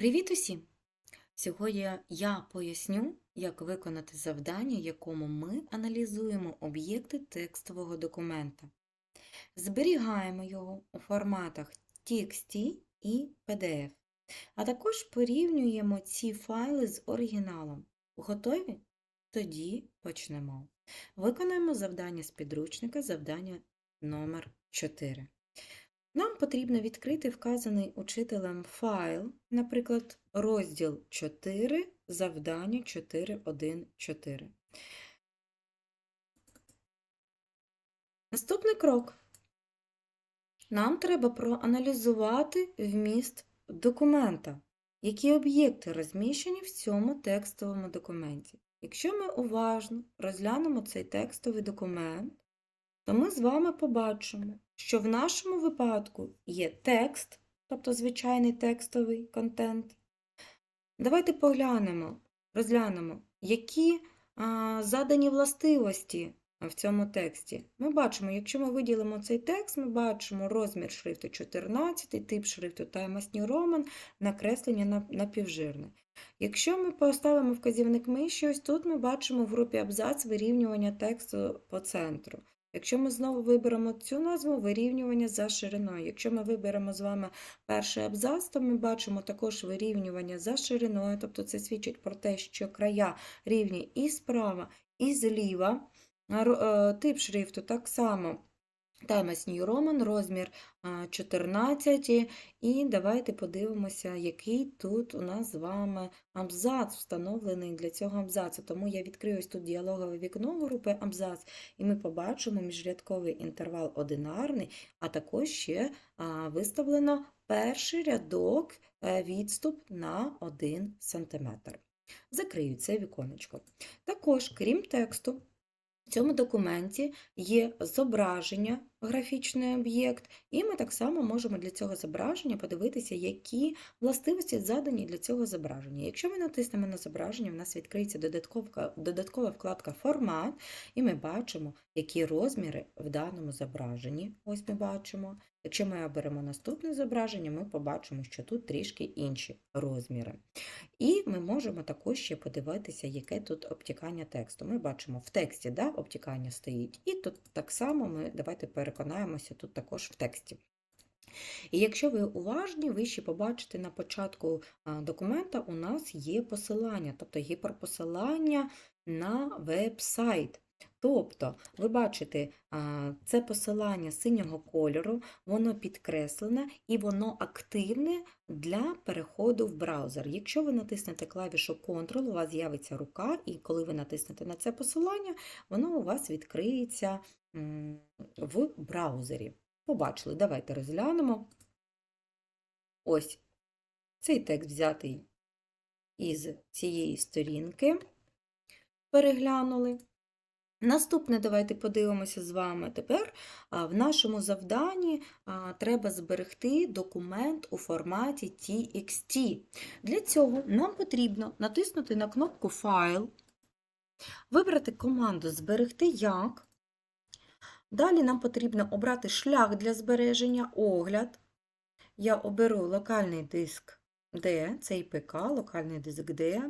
Привіт усім! Сьогодні я поясню, як виконати завдання, якому ми аналізуємо об'єкти текстового документа. Зберігаємо його у форматах TXT і PDF, а також порівнюємо ці файли з оригіналом. Готові? Тоді почнемо. Виконаємо завдання з підручника, завдання номер 4. Нам потрібно відкрити вказаний учителем файл, наприклад, розділ 4, завдання 4.1.4. Наступний крок. Нам треба проаналізувати вміст документа, які об'єкти розміщені в цьому текстовому документі. Якщо ми уважно розглянемо цей текстовий документ, то ми з вами побачимо, що в нашому випадку є текст, тобто звичайний текстовий контент. Давайте поглянемо, розглянемо, які а, задані властивості в цьому тексті. Ми бачимо, якщо ми виділимо цей текст, ми бачимо розмір шрифту 14, тип шрифту New Roman, накреслення напівжирне. Якщо ми поставимо вказівник миші, ось тут ми бачимо в групі абзац вирівнювання тексту по центру. Якщо ми знову виберемо цю назву вирівнювання за шириною. Якщо ми виберемо з вами перший абзац, то ми бачимо також вирівнювання за шириною, тобто це свідчить про те, що края рівні і справа, і зліва. Е, Тип шрифту так само. Times New Roman, розмір 14. І давайте подивимося, який тут у нас з вами абзац встановлений для цього абзацу. Тому я відкрию ось тут діалогове вікно групи абзац, і ми побачимо міжрядковий інтервал одинарний, а також ще виставлено перший рядок е, відступ на 1 см. Закрию це віконечко. Також, крім тексту, в цьому документі є зображення, графічний об'єкт, і ми так само можемо для цього зображення подивитися, які властивості задані для цього зображення. Якщо ми натиснемо на зображення, в нас відкриється додаткова, додаткова вкладка Формат, і ми бачимо, які розміри в даному зображенні. Ось ми бачимо. Якщо ми оберемо наступне зображення, ми побачимо, що тут трішки інші розміри. І ми можемо також ще подивитися, яке тут обтікання тексту. Ми бачимо в тексті да, обтікання стоїть, і тут так само ми давайте переконаємося тут також в тексті. І якщо ви уважні, ви ще побачите на початку документа у нас є посилання, тобто гіперпосилання на веб-сайт. Тобто, ви бачите, це посилання синього кольору, воно підкреслене і воно активне для переходу в браузер. Якщо ви натиснете клавішу Ctrl, у вас з'явиться рука, і коли ви натиснете на це посилання, воно у вас відкриється в браузері. Побачили, давайте розглянемо. Ось цей текст взятий із цієї сторінки. Переглянули. Наступне давайте подивимося з вами. Тепер в нашому завданні треба зберегти документ у форматі TXT. Для цього нам потрібно натиснути на кнопку Файл, вибрати команду Зберегти як. Далі нам потрібно обрати шлях для збереження огляд. Я оберу локальний диск D, це ІПК, локальний диск D,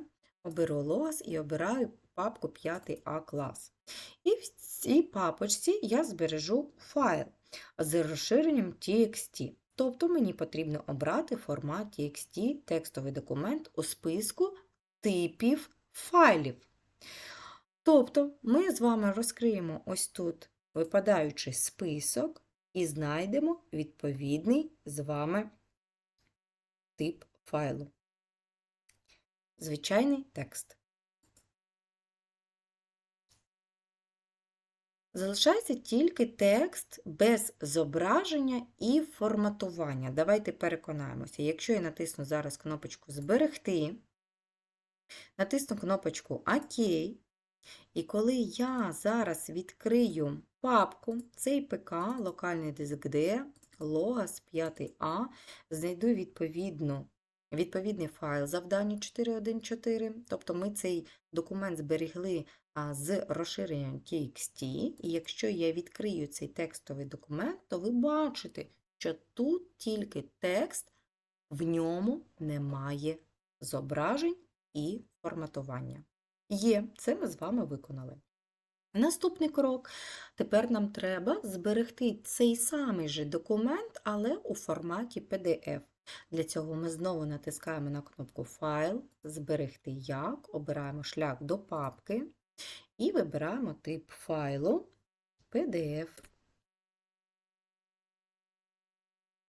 оберу лос і обираю папку 5А клас. І в цій папочці я збережу файл з розширенням TXT. Тобто мені потрібно обрати формат TXT, текстовий документ у списку типів файлів. Тобто ми з вами розкриємо ось тут випадаючий список і знайдемо відповідний з вами тип файлу. Звичайний текст. Залишається тільки текст без зображення і форматування. Давайте переконаємося. Якщо я натисну зараз кнопочку Зберегти, натисну кнопочку ОК, і коли я зараз відкрию папку, цей ПК, локальний диск D, логас 5А, знайду відповідну, відповідний файл завдання 4.1.4, тобто ми цей документ зберегли з розширенням TXT, і якщо я відкрию цей текстовий документ, то ви бачите, що тут тільки текст в ньому немає зображень і форматування. Є, це ми з вами виконали. Наступний крок. Тепер нам треба зберегти цей самий же документ, але у форматі PDF. Для цього ми знову натискаємо на кнопку Файл, Зберегти як, обираємо шлях до папки і вибираємо тип файлу PDF.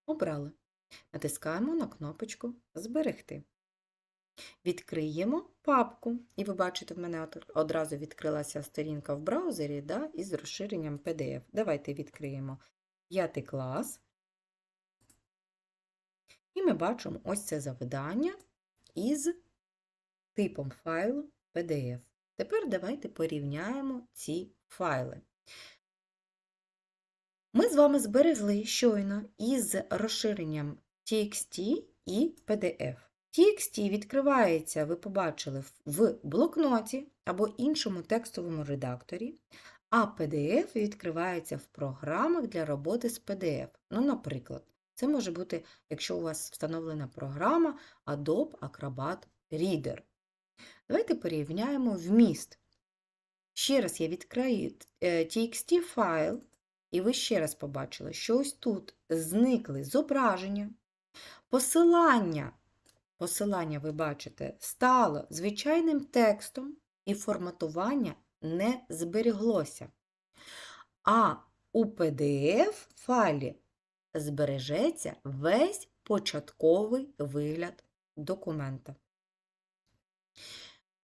Обрали. Натискаємо на кнопочку Зберегти. Відкриємо папку. І ви бачите, в мене одразу відкрилася сторінка в браузері да, із розширенням PDF. Давайте відкриємо п'ятий клас. І ми бачимо ось це завдання із типом файлу PDF. Тепер давайте порівняємо ці файли. Ми з вами зберегли щойно із розширенням TXT і PDF. TXT відкривається, ви побачили, в- блокноті або іншому текстовому редакторі, а PDF відкривається в програмах для роботи з PDF. Ну, наприклад, це може бути, якщо у вас встановлена програма Adobe Acrobat Reader. Давайте порівняємо вміст. Ще раз я відкрию е, TXT файл, і ви ще раз побачили, що ось тут зникли зображення, посилання. Посилання, ви бачите, стало звичайним текстом, і форматування не зберіглося. А у PDF файлі збережеться весь початковий вигляд документа.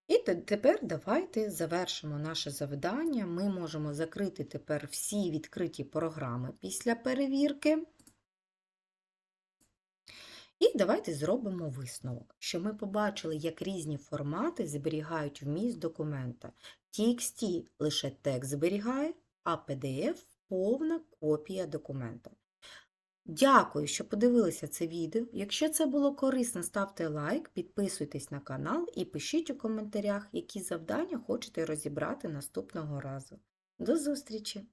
І тепер давайте завершимо наше завдання. Ми можемо закрити тепер всі відкриті програми після перевірки. І давайте зробимо висновок, що ми побачили, як різні формати зберігають вміст документа. TXT лише текст зберігає, а PDF повна копія документа. Дякую, що подивилися це відео. Якщо це було корисно, ставте лайк, підписуйтесь на канал і пишіть у коментарях, які завдання хочете розібрати наступного разу. До зустрічі!